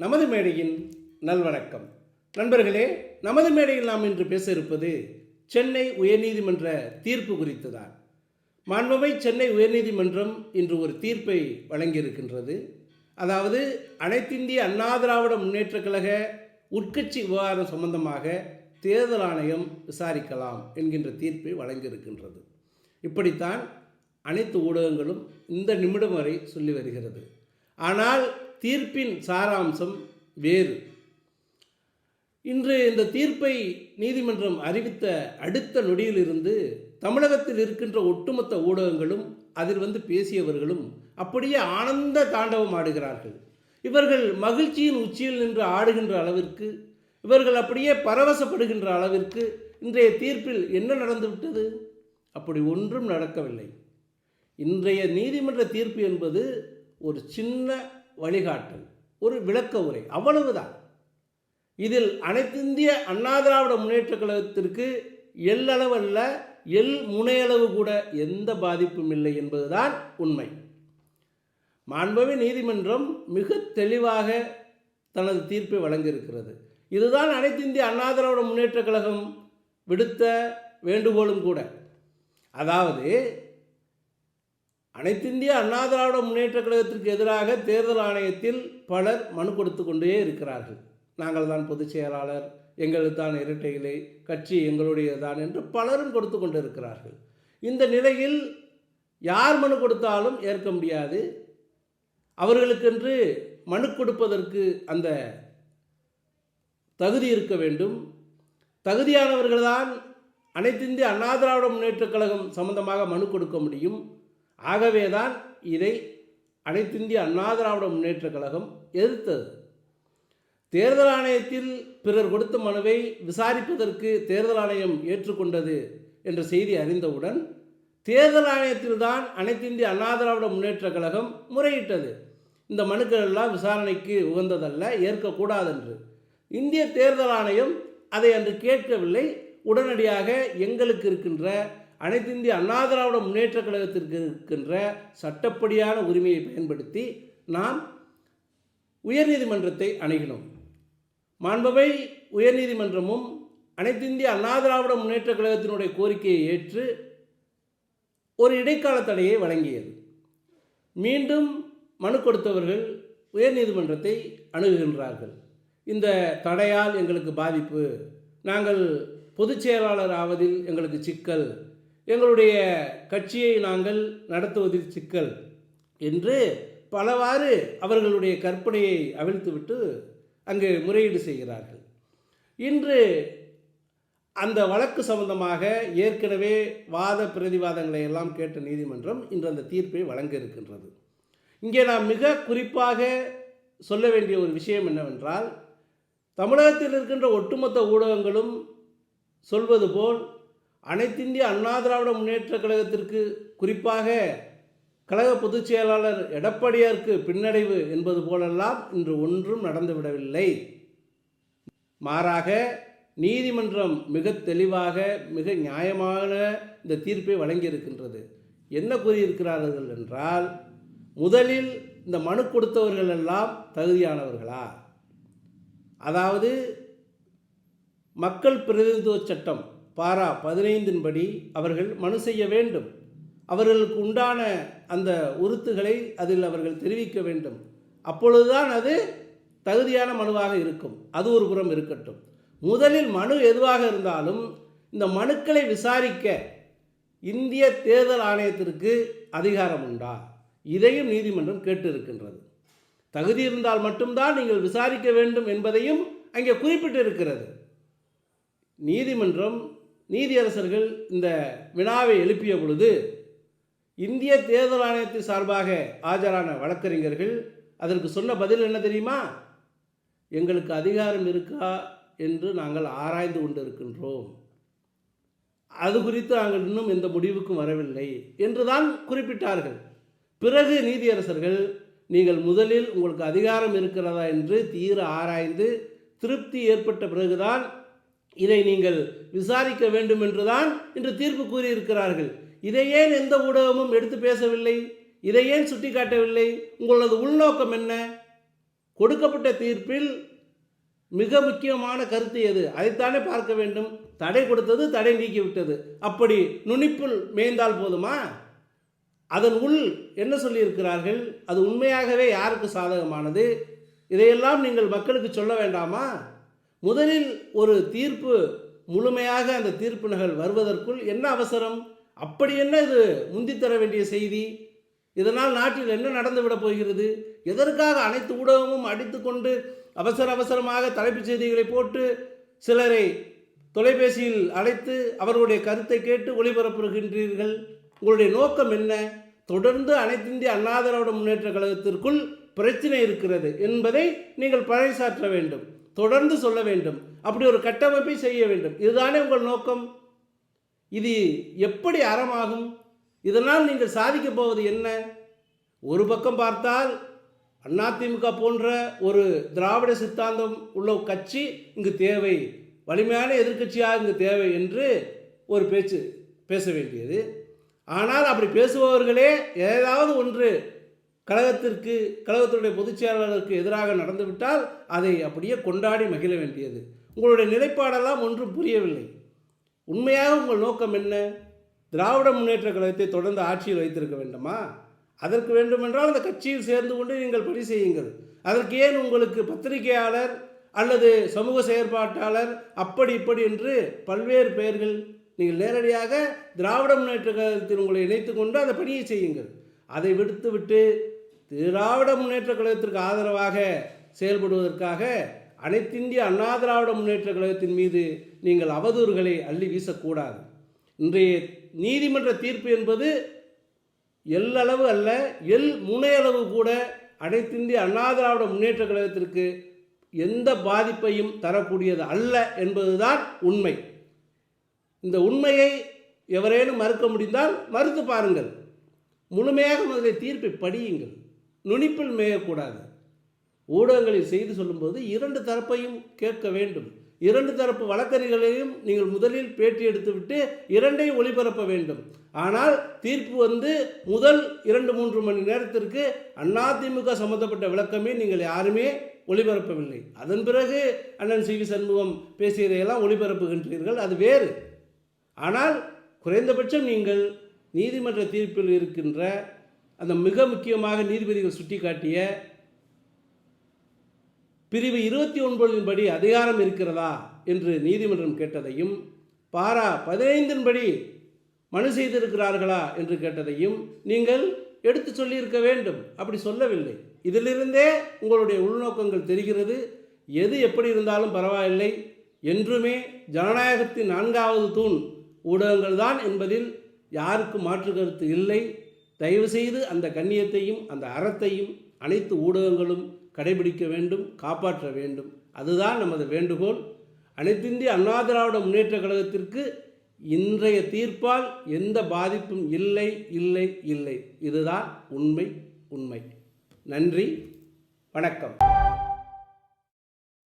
நமது மேடையின் நல்வணக்கம். நண்பர்களே நமது மேடையில் நாம் இன்று பேச இருப்பது சென்னை உயர்நீதிமன்ற தீர்ப்பு குறித்து தான் மாண்புமை சென்னை உயர்நீதிமன்றம் இன்று ஒரு தீர்ப்பை வழங்கியிருக்கின்றது. அதாவது அனைத்திந்திய அண்ணா திராவிட முன்னேற்றக் கழக உட்கட்சி விவகாரம் சம்பந்தமாக தேர்தல் ஆணையம் விசாரிக்கலாம் என்கின்ற தீர்ப்பை வழங்கியிருக்கின்றது. இப்படித்தான் அனைத்து ஊடகங்களும் இந்த நிமிடம் வரை சொல்லி வருகிறது. ஆனால் தீர்ப்பின் சாராம்சம் வேறு. இன்று இந்த தீர்ப்பை நீதிமன்றம் அறிவித்த அடுத்த நொடியிலிருந்து தமிழகத்தில் இருக்கின்ற ஒட்டுமொத்த ஊடகங்களும் அதில் வந்து பேசியவர்களும் அப்படியே ஆனந்த தாண்டவம் ஆடுகிறார்கள். இவர்கள் மகிழ்ச்சியின் உச்சியில் நின்று ஆடுகின்ற அளவிற்கு இவர்கள் அப்படியே பரவசப்படுகின்ற அளவிற்கு இன்றைய தீர்ப்பில் என்ன நடந்துவிட்டது? அப்படி ஒன்றும் நடக்கவில்லை. இன்றைய நீதிமன்ற தீர்ப்பு என்பது ஒரு சின்ன வழிகாட்டல் ஒரு விளக்க உரை அவ்வளவுதான். இதில் அனைத்திந்திய அண்ணா திராவிட முன்னேற்ற கழகத்திற்கு எல்லளவல்ல எல் முனையளவு கூட எந்த பாதிப்பும் இல்லை என்பதுதான் உண்மை. மாண்பவி நீதிமன்றம் மிக தெளிவாக தனது தீர்ப்பை வழங்கியிருக்கிறது. இதுதான் அனைத்து இந்திய அண்ணா திராவிட முன்னேற்ற கழகம் விடுத்த வேண்டுகோளும் கூட. அதாவது அனைத்திந்திய அண்ணா திராவிட முன்னேற்ற கழகத்திற்கு எதிராக தேர்தல் ஆணையத்தில் பலர் மனு கொடுத்து கொண்டே இருக்கிறார்கள். நாங்கள் தான் பொதுச் செயலாளர் எங்களுக்கு தான் இரட்டை இலை கட்சி எங்களுடையதுதான் என்று பலரும் கொடுத்து கொண்டு இருக்கிறார்கள் இந்த நிலையில் யார் மனு கொடுத்தாலும் ஏற்க முடியாது. அவர்களுக்கென்று மனு கொடுப்பதற்கு அந்த தகுதி இருக்க வேண்டும். தகுதியானவர்கள்தான் அனைத்திந்திய அண்ணா திராவிட முன்னேற்றக் கழகம் சம்பந்தமாக மனு கொடுக்க முடியும். ஆகவே தான் இதை அனைத்திந்திய அண்ணா திராவிட முன்னேற்றக் கழகம் எதிர்த்தது. தேர்தல் ஆணையத்தில் பிறர் கொடுத்த மனுவை விசாரிப்பதற்கு தேர்தல் ஆணையம் ஏற்றுக்கொண்டது என்ற செய்தி அறிந்தவுடன் தேர்தல் ஆணையத்தில்தான் அனைத்திந்திய அண்ணா திராவிட முன்னேற்றக் கழகம் முறையிட்டது. இந்த மனுக்கள் எல்லாம் விசாரணைக்கு உகந்ததல்ல ஏற்கக்கூடாதென்று. இந்திய தேர்தல் ஆணையம் அதை அன்று கேட்கவில்லை. உடனடியாக எங்களுக்கு இருக்கின்ற அனைத்து இந்திய அண்ணா திராவிட முன்னேற்றக் கழகத்திற்கு இருக்கின்ற சட்டப்படியான உரிமையை பயன்படுத்தி நாம் உயர்நீதிமன்றத்தை அணுகினோம். மாண்பவை உயர்நீதிமன்றமும் அனைத்து இந்திய அண்ணா திராவிட முன்னேற்றக் கழகத்தினுடைய கோரிக்கையை ஏற்று ஒரு இடைக்கால தடையை வழங்கியது. மீண்டும் மனு கொடுத்தவர்கள் உயர்நீதிமன்றத்தை அணுகுகின்றார்கள். இந்த தடையால் எங்களுக்கு பாதிப்பு நாங்கள் பொதுச் செயலாளர் ஆவதில் எங்களுக்கு சிக்கல் எங்களுடைய கட்சியை நாங்கள் நடத்துவதில் சிக்கல் என்று பலவாறு அவர்களுடைய கற்பனையை அவிழ்த்துவிட்டு அங்கு முறையீடு செய்கிறார்கள். இன்று அந்த வழக்கு சம்பந்தமாக ஏற்கனவே வாத பிரதிவாதங்களை எல்லாம் கேட்ட நீதிமன்றம் இன்று அந்த தீர்ப்பை வழங்க இருக்கின்றது. இங்கே நாம் மிக குறிப்பாக சொல்ல வேண்டிய ஒரு விஷயம் என்னவென்றால் தமிழகத்தில் இருக்கின்ற ஒட்டுமொத்த ஊடகங்களும் சொல்வது போல் அனைத்திந்திய அண்ணா திராவிட முன்னேற்ற கழகத்திற்கு குறிப்பாக கழக பொதுச் செயலாளர் எடப்பாடியாருக்கு பின்னடைவு என்பது போலெல்லாம் இன்று ஒன்றும் நடந்துவிடவில்லை. மாறாக நீதிமன்றம் மிக தெளிவாக மிக நியாயமான இந்த தீர்ப்பை வழங்கியிருக்கின்றது. என்ன கூறியிருக்கிறார்கள் என்றால் முதலில் இந்த மனு கொடுத்தவர்கள் எல்லாம் தகுதியானவர்களா? அதாவது மக்கள் பிரதிநிதித்துவ சட்டம் பாரா பதினைந்தின்படி அவர்கள் மனு செய்ய வேண்டும். அவர்களுக்கு உண்டான அந்த உறுத்துகளை அதில் அவர்கள் தெரிவிக்க வேண்டும். அப்பொழுதுதான் அது தகுதியான மனுவாக இருக்கும். அது ஒரு புறம் இருக்கட்டும். முதலில் மனு எதுவாக இருந்தாலும் இந்த மனுக்களை விசாரிக்க இந்திய தேர்தல் ஆணையத்திற்கு அதிகாரம் உண்டா? இதையும் நீதிமன்றம் கேட்டு இருக்கின்றது தகுதி இருந்தால் மட்டும்தான் நீங்கள் விசாரிக்க வேண்டும் என்பதையும் அங்கே குறிப்பிட்டிருக்கிறது. நீதிமன்றம் நீதியரசர்கள் இந்த வினாவை எழுப்பிய பொழுது இந்திய தேர்தல் ஆணையத்தின் சார்பாக ஆஜரான வழக்கறிஞர்கள் அதற்கு சொன்ன பதில் என்ன தெரியுமா? எங்களுக்கு அதிகாரம் இருக்கா என்று நாங்கள் ஆராய்ந்து கொண்டிருக்கின்றோம். அது குறித்து நாங்கள் இன்னும் எந்த முடிவுக்கும் வரவில்லை என்றுதான் குறிப்பிட்டார்கள். பிறகு நீதியரசர்கள் நீங்கள் முதலில் உங்களுக்கு அதிகாரம் இருக்கிறதா என்று தீர ஆராய்ந்து திருப்தி ஏற்பட்ட பிறகுதான் இதை நீங்கள் விசாரிக்க வேண்டும் என்றுதான் இன்று தீர்ப்பு கூறியிருக்கிறார்கள். இதை ஏன் எந்த ஊடகமும் எடுத்து பேசவில்லை? இதை ஏன் சுட்டிக்காட்டவில்லை? உங்களது உள்நோக்கம் என்ன? கொடுக்கப்பட்ட தீர்ப்பில் மிக முக்கியமான கருத்து எது? அதைத்தானே பார்க்க வேண்டும். தடை கொடுத்தது தடை நீக்கிவிட்டது. அப்படி நுனிப்புள் மேய்ந்தால் போதுமா? அதன் உள் என்ன சொல்லியிருக்கிறார்கள்? அது உண்மையாகவே யாருக்கு சாதகமானது? இதையெல்லாம் நீங்கள் மக்களுக்கு சொல்ல வேண்டாமா? முதலில் ஒரு தீர்ப்பு முழுமையாக அந்த தீர்ப்பு நகல் வருவதற்குள் என்ன அவசரம்? அப்படி என்ன இது முந்தித்தர வேண்டிய செய்தி? இதனால் நாட்டில் என்ன நடந்துவிடப் போகிறது? எதற்காக அனைத்து ஊடகமும் அடித்துக்கொண்டு அவசர அவசரமாக தலைப்புச் செய்திகளை போட்டு சிலரை தொலைபேசியில் அழைத்து அவர்களுடைய கருத்தை கேட்டு ஒளிபரப்புகின்றீர்கள்? உங்களுடைய நோக்கம் என்ன? தொடர்ந்து அனைத்திந்திய அண்ணா திராவிட முன்னேற்ற கழகத்திற்குள் பிரச்சனை இருக்கிறது என்பதை நீங்கள் பறைசாற்ற வேண்டும். தொடர்ந்து சொல்ல வேண்டும். அப்படி ஒரு கட்டமைப்பை செய்ய வேண்டும். இதுதானே உங்கள் நோக்கம்? இது எப்படி அறமாகும்? இதனால் நீங்கள் சாதிக்கப் போவது என்ன? ஒரு பக்கம் பார்த்தால் அதிமுக போன்ற ஒரு திராவிட சித்தாந்தம் உள்ள கட்சி இங்கு தேவை. வலிமையான எதிர்க்கட்சியாக இங்கு தேவை என்று ஒரு பேச்சு பேச வேண்டியது. ஆனால் அப்படி பேசுபவர்களே ஏதாவது ஒன்று கழகத்திற்கு கழகத்தினுடைய பொதுச் செயலாளருக்கு எதிராக நடந்துவிட்டால் அதை அப்படியே கொண்டாடி மகிழ வேண்டியது. உங்களுடைய நிலைப்பாடெல்லாம் ஒன்றும் புரியவில்லை. உண்மையாக உங்கள் நோக்கம் என்ன? திராவிட முன்னேற்ற கழகத்தை தொடர்ந்து ஆட்சியில் வைத்திருக்க வேண்டுமா? அதற்கு வேண்டுமென்றால் அந்த கட்சியில் சேர்ந்து கொண்டு நீங்கள் பணி செய்யுங்கள். அதற்கு ஏன் உங்களுக்கு பத்திரிகையாளர் அல்லது சமூக செயற்பாட்டாளர் அப்படி இப்படி என்று பல்வேறு பெயர்கள் நீங்கள் நேரடியாக திராவிட முன்னேற்ற கழகத்தில் உங்களை இணைத்து கொண்டு அந்த பணியை செய்யுங்கள். அதை விடுத்துவிட்டு திராவிட முன்னேற்ற கழகத்திற்கு ஆதரவாக செயல்படுவதற்காக அனைத்திந்திய அண்ணா திராவிட முன்னேற்ற கழகத்தின் மீது நீங்கள் அவதூறுகளை அள்ளி வீசக்கூடாது. இன்றைய நீதிமன்ற தீர்ப்பு என்பது எல்லளவு அல்ல எல் முனையளவு கூட அனைத்திந்திய அண்ணா திராவிட முன்னேற்ற கழகத்திற்கு எந்த பாதிப்பையும் தரக்கூடியது அல்ல என்பதுதான் உண்மை. இந்த உண்மையை எவரேனும் மறுக்க முடிந்தால் மறுத்து பாருங்கள். முழுமையாக முதலில் தீர்ப்பை படியுங்கள். நுனிப்பில் மேயக்கூடாது. ஊடகங்களில் செய்தி சொல்லும்போது இரண்டு தரப்பையும் கேட்க வேண்டும். இரண்டு தரப்பு வழக்கறிஞர்களையும் நீங்கள் முதலில் பேட்டி எடுத்துவிட்டு இரண்டையும் ஒளிபரப்ப வேண்டும். ஆனால் தீர்ப்பு வந்து முதல் இரண்டு மூன்று மணி நேரத்திற்கு அதிமுக சம்பந்தப்பட்ட விளக்கமே நீங்கள் யாருமே ஒளிபரப்பவில்லை. அதன் பிறகு அண்ணன் சி வி சண்முகம் பேசியதையெல்லாம் ஒளிபரப்புகின்றீர்கள். அது வேறு. ஆனால் குறைந்தபட்சம் நீங்கள் நீதிமன்ற தீர்ப்பில் இருக்கின்ற அந்த மிக முக்கியமாக நீதிபதிகள் சுட்டிக்காட்டிய பிரிவு இருபத்தி ஒன்பதின் படி அதிகாரம் இருக்கிறதா என்று நீதிமன்றம் கேட்டதையும் பாரா பதினைந்தின் படி மனு செய்திருக்கிறார்களா என்று கேட்டதையும் நீங்கள் எடுத்து சொல்லியிருக்க வேண்டும். அப்படி சொல்லவில்லை. இதிலிருந்தே உங்களுடைய உள்நோக்கங்கள் தெரிகிறது. எது எப்படி இருந்தாலும் பரவாயில்லை. என்றுமே ஜனநாயகத்தின் நான்காவது தூண் ஊடகங்கள் தான் என்பதில் யாருக்கும் மாற்று கருத்து இல்லை. தயவுசெய்து அந்த கண்ணியத்தையும் அந்த அறத்தையும் அனைத்து ஊடகங்களும் கடைபிடிக்க வேண்டும் காப்பாற்ற வேண்டும். அதுதான் நமது வேண்டுகோள். அனைத்திந்திய அண்ணா திராவிட முன்னேற்ற கழகத்திற்கு இன்றைய தீர்ப்பால் எந்த பாதிப்பும் இல்லை இல்லை இல்லை. இதுதான் உண்மை உண்மை. நன்றி வணக்கம்.